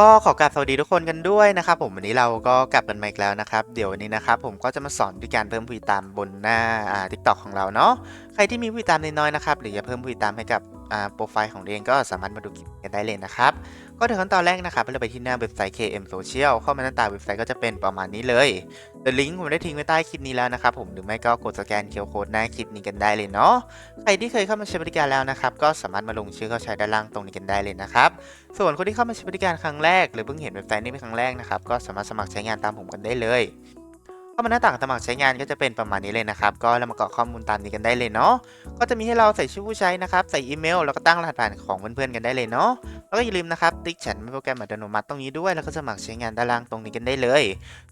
ก็ขอกราบสวัสดีทุกคนกันด้วยนะครับผมวันนี้เราก็กลับกันมาอีกแล้วนะครับ เดี๋ยววันนี้นะครับผมก็จะมาสอนวิธีการเพิ่มผู้ติดตามบนหน้าอ่าทิกตอกของเราเนาะใครที่มีผู้ติดตามน้อยๆนะครับหรือจะเพิ่มผู้ติดตามให้กับอ่าโปรไฟล์ของตัวเองก็สามารถมาดูคลิปกันได้เลยนะครับ ก็ถึงขั้นตอนแรกนะครับเราไปที่หน้าเว็บไซต์ KM Social เข้ามาหน้าตาเว็บไซต์ก็จะเป็นประมาณนี้เลยเดี๋ยวลิงก์ผมได้ทิ้งไว้ใต้คลิปนี้แล้วนะครับผมหรือไม่ก็กดสแกนเคอร์โคดหน้าคลิปนี้กันได้เลยเนาะใครที่เคยเข้ามาใช้บริการแล้วนะครับก็สามารถมาลงชื่อเข้าใช้ด้านล่างตรงนี้กันได้เลยนะครับส่วนคนที่เข้ามาใช้บริการครั้งแรก หรือเพิ่งเห็นเว็บไซต์นี้เป็นครั้งแรกนะครับก็สามารถสมัครใช้งานตามผมกันได้เลย เข้ามาหน้าต่างสมัครใช้งานก็จะเป็นประมาณนี้เลยนะครับ ก็เรามากรอกข้อมูลตามนี้กันได้เลยเนาะ ก็จะมีให้เราใส่ชื่อผู้ใช้นะครับ ใส่อีเมล แล้วก็ตั้งรหัสผ่านของเพื่อนๆกันได้เลยเนาะ แล้วก็อย่าลืมนะครับ ติ๊กฉันไมโปรแกรมอัตโนมัติตรงนี้ด้วย แล้วก็สมัครใช้งานด้านล่างตรงนี้กันได้เลย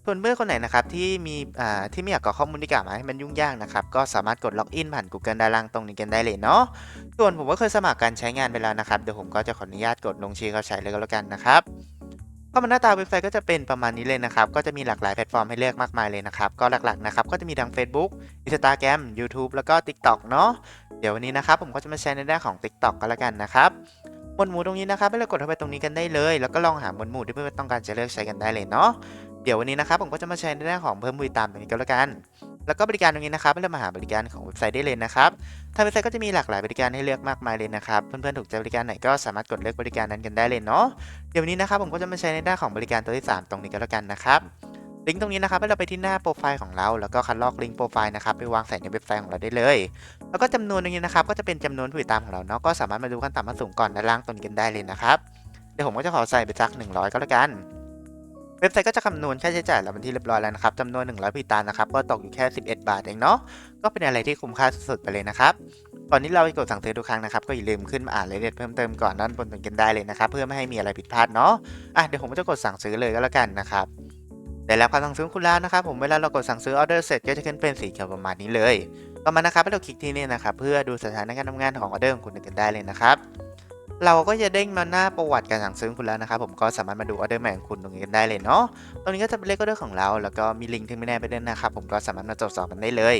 ส่วนเพื่อนคนไหนนะครับที่มีอ่าที่ไม่อยากกรอกข้อมูลที่กล่าวมาให้มันยุ่งยากนะครับ ก็สามารถกดล็อกอินผ่าน Google ด้านล่างตรงนี้กันได้เลยเนาะ ส่วนผมก็เคยสมัครการใช้งานไปแล้วนะครับ เดี๋ยวผมก็จะขออนุญาตกดลงชื่อเขาใช้เลยก็แล้วกันนะครับ ก็มาหน้าตาเว็บไซต์ก็จะเป็นประมาณนี้เลยนะครับ ก็จะมีหลากหลายแพลตฟอร์มให้เลือกมากมายเลยนะครับ ก็หลักๆนะครับ ก็จะมีทั้ง Facebook Instagram YouTube แล้วก็ TikTok เนาะ เดี๋ยววันนี้นะครับ ผมก็จะมาแชร์ในด้านของ TikTok ก็แล้วกันนะครับหมวดหมู่ตรงนี้นะครับให้เรากดเข้าไปตรงนี้กันได้เลย แล้วก็ลองหาหมวดหมู่ที่เพื่อนๆต้องการจะเลือกใช้กันได้เลยเนาะ เดี๋ยววันนี้นะครับผมก็จะมาแชร์ในด้านของเพิ่มผู้ติดตามตรงนี้ก็แล้วกัน แล้วก็บริการตรงนี้นะครับเรามาหาบริการของเว็บไซต์ได้เลยนะครับ ทางเว็บไซต์ก็จะมีหลากหลายบริการให้เลือกมากมายเลยนะครับ เพื่อนๆถูกใจบริการไหนก็สามารถกดเลือกบริการนั้นกันได้เลยเนาะ เดี๋ยววันนี้นะครับผมก็จะมาใช้ในด้าของบริการตัวที่ 3 ตรงนี้ก็แล้วกันนะครับ ลิงก์ตรงนี้นะครับให้เราไปที่หน้าโปรไฟล์ของเรา แล้วก็คัดลอกลิงก์โปรไฟล์นะครับไปวางใส่ในเว็บไซต์ของเราได้เลย แล้วก็จำนวนตรงนี้นะครับก็จะเป็นจำนวนผู้ติดตามของเราเนาะ ก็สามารถมาดูขั้นต่ำขั้นสูงก่อนด้านล่างตรงนี้กันได้เลยนะครับ เดี๋ยวผมก็จะขอใส่ไปสัก 100 ก็แล้วกัน เว็บไซต์ก็จะคำนวณค่าใช้จ่ายเราเป็นที่เรียบร้อยแล้วนะครับจำนวน 100ผู้ติตานะครับ ก็ตกอยู่แค่ 11 บาทเองเนาะ ก็เป็นอะไรที่คุ้มค่าสุดๆไปเลยนะครับ ก่อนที่เราจะกดสั่งซื้อทุกครั้งนะครับ ก็อย่าลืมขึ้นมาอ่านรายละเอียดเพิ่มเติมก่อนด้านบนตรงกันได้เลยนะครับ เพื่อไม่ให้มีอะไรผิดพลาดเนาะ อะเดี๋ยวผมก็จะกดสั่งซื้อเลยก็แล้วกันนะครับได้รับการสั่งซื้อคุณแล้วนะครับผมเวลาเรากดสั่งซื้อออเดอร์เสร็จก็จะขึ้นเป็นสีเขียวประมาณนี้เลย ต่อมานะครับให้เราคลิกที่นี่นะครับเพื่อดูสถานการณ์ทำงานของออเดอร์ของคุณกันได้เลยนะครับ เราก็จะเด้งมาหน้าประวัติการสั่งซื้อของคุณแล้วนะครับผมก็สามารถมาดูออเดอร์ใหม่ของคุณตรงนี้กันได้เลยเนาะตรงนี้ก็จะเป็นเลขออเดอร์ของเรา แล้วก็มีลิงก์ถึงไม่แน่ไปด้วยนะครับผมก็สามารถมาตรวจสอบกันได้เลย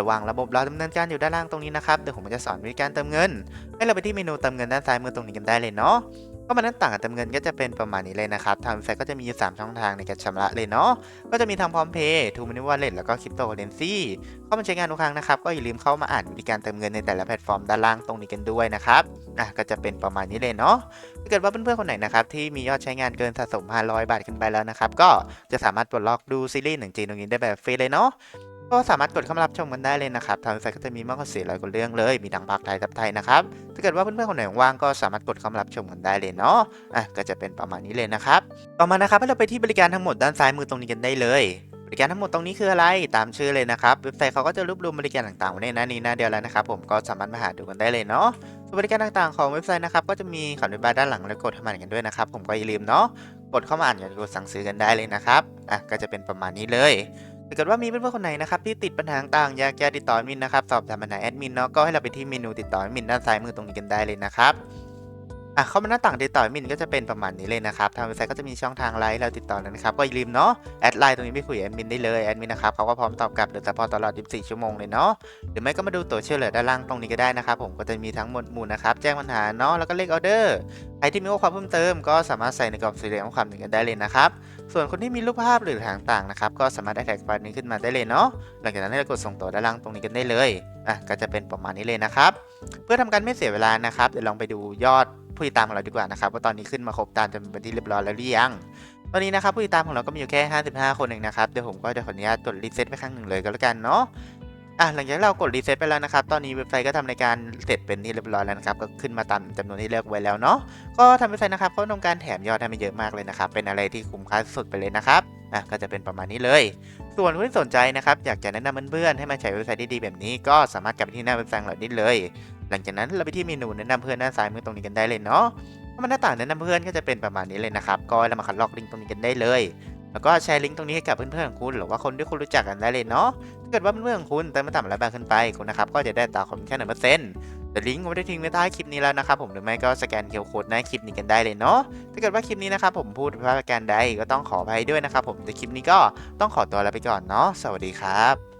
ระวังระบบเราดำเนินการอยู่ด้านล่างตรงนี้นะครับเดี๋ยวผมจะสอนวิธีการเติมเงิน ให้เราไปที่เมนูเติมเงินด้านซ้ายมือตรงนี้กันได้เลยเนาะ ก็มาหน้าต่างการเติมเงินก็จะเป็นประมาณนี้เลยนะครับทางเว็บไซต์ก็จะมีอยู่ 3 ช่องทางในการชำระเลยเนาะ ก็จะมีทางพร้อมเพย์ทูมินิวอลเล็ตแล้วก็คริปโตเคอเรนซีเข้ามาใช้งานทุกครั้งนะครับ ก็อย่าลืมเข้ามาอ่านวิธีการเติมเงินในแต่ละแพลตฟอร์มด้านล่างตรงนี้กันด้วยนะครับ อะก็จะเป็นประมาณนี้เลยเนาะ ถ้าเกิดว่าเพื่อนๆคนไหนนะครับที่มียอดใช้งานเกินสะสม 500 บาทขึ้นไปแล้วนะครับ ก็จะสามารถปลดล็อกดูซีรีส์หนึ่งจีตรงนี้ได้แบบฟรีเลยเนาะ ก็สามารถกดเข้ามารับชมกันได้เลยนะครับทางเว็บไซต์ก็จะมีมากกว่า400กว่าเรื่องเลย มีทั้งภาคไทยทับไทยนะครับ ถ้าเกิดว่าเพื่อนๆคนไหนว่างก็สามารถกดเข้ามารับชมกันได้เลยเนาะ อะก็จะเป็นประมาณนี้เลยนะครับ ต่อมานะครับให้เราไปที่บริการทั้งหมดด้านซ้ายมือตรงนี้กันได้เลย บริการทั้งหมดตรงนี้คืออะไร ตามชื่อเลยนะครับ เว็บไซต์เขาก็จะรวบรวมบริการต่างๆไว้ในหน้านี้หน้าเดียวแล้วนะครับ ผมก็สามารถมาหาดูกันได้เลยเนาะส่วนบริการต่างๆของเว็บไซต์นะครับก็จะมีคำอธิบายด้านหลังและกดเข้ามาอ่านกันด้วยนะครับผมก็อย่าลืมเนาะกดเข้ามาอ่านกันกดสั่งซื้อกันได้เลยนะครับ อะก็จะเป็นประมาณนี้เลย ถ้าเกิดว่ามีเพื่อนๆคนไหนนะครับที่ติดปัญหาต่างอยากจะติดต่อมินนะครับสอบถามปัญหาแอดมินเนาะก็ให้เราไปที่เมนูติดต่อมินด้านซ้ายมือตรงนี้กันได้เลยนะครับ อะเข้ามาหน้าต่างติดต่อมินก็จะเป็นประมาณนี้เลยนะครับทางเว็บไซต์ก็จะมีช่องทางไลน์เราติดต่อนะครับก็อย่าลืมเนาะแอดไลน์ตรงนี้ไปคุยกับแอดมินได้เลยแอดมินนะครับเขาก็พร้อมตอบกลับหรือซัพพอตลอด 24 ชั่วโมงเลยเนาะหรือไม่ก็มาดูตัวช่วยเหลือด้านล่างตรงนี้ก็ได้นะครับผมก็จะมีทั้งหมดหมู่นะครับแจ้งปัญหาเนาะแล้วก็เลขออเดอร์ใครที่มีข้อความเพิ่มเติมก็สามารถใส่ในกรอบสี่เหลี่ยมข้อความหนึ่งกันได้เลยนะครับส่วนคนที่มีรูปภาพหรือทางต่างๆนะครับก็สามารถได้แท็กไฟล์นี้ขึ้นมาได้เลยเนาะหลังจากนั้นให้เรากดส่งตัวด้านล่างตรงนี้กันได้เลยอะก็จะเป็นประมาณนี้เลยนะครับเพื่อทำการไม่เสียเวลานะครับเดี๋ยวลองไปดูยอด ผู้ติดตามของเราดีกว่านะครับว่าตอนนี้ขึ้นมาครบตามจำนวนเป็นที่เรียบร้อยแล้วหรือยังตอนนี้นะครับผู้ติดตามของเราก็มีอยู่แค่ 55 คนเองนะครับเดี๋ยวผมก็จะขออนุญาตกดรีเซ็ตไปครั้งหนึ่งเลยก็แล้วกันเนาะอะหลังจากเรากดรีเซ็ตไปแล้วนะครับ ตอนนี้เว็บไซต์ก็ทำในการเสร็จเป็นที่เรียบร้อยแล้วนะครับ ก็ขึ้นมาตามจำนวนที่เลือกไว้แล้วเนาะ ก็ทำเว็บไซต์นะครับก็ทำการแถมยอดให้มาเยอะมากเลยนะครับ เป็นอะไรที่คุ้มค่าสุดไปเลยนะครับ อะก็จะเป็นประมาณนี้เลย ส่วนคนที่สนใจนะครับ อยากจะแนะนำเพื่อนๆให้มาใช้เว็บไซต์ที่ดีแบบนี้ ก็สามารถกลับไปที่หน้าเว็บไซต์เราได้เลย หลังจากนั้นเราไปที่เมนูแนะนำเพื่อนด้าซ้ายมือตรงนี้กันได้เลยเนาะถ้ามันหน้าต่างแนะนำเพื่อนก็จะเป็นประมาณนี้เลยนะครับก็เรามาคัดลอกลิงก์ตรงนี้กันได้เลย แล้วก็แชร์ลิงก์ตรงนี้ให้กับเพื่อนๆของคุณ หรือว่าคนที่คุณรู้จักกันได้เลยเนาะถ้าเกิดว่าเพื่อนๆของคุณเติมมาต่ำแล้วบางขึ้นไปคุณนะครับก็จะได้ตาคอมแค่หนึ่งเปอร์เซ็นต์แต่ลิงก์ผมได้ทิ้งไว้ใต้คลิปนี้แล้วนะครับผมหรือไม่ก็สแกนเคอร์โค้ดหน้าคลิปนี้กันได้เลยเนาะถ้าเกิดว่าคลิปนี้นะครับผมพูดผิดพลาดประการใดก็ต้องขออภัยด้วยนะครับผมแต่คลิปนี้ก็ต้องขอตัวลาไปก่อนเนาะสวัสดีครับ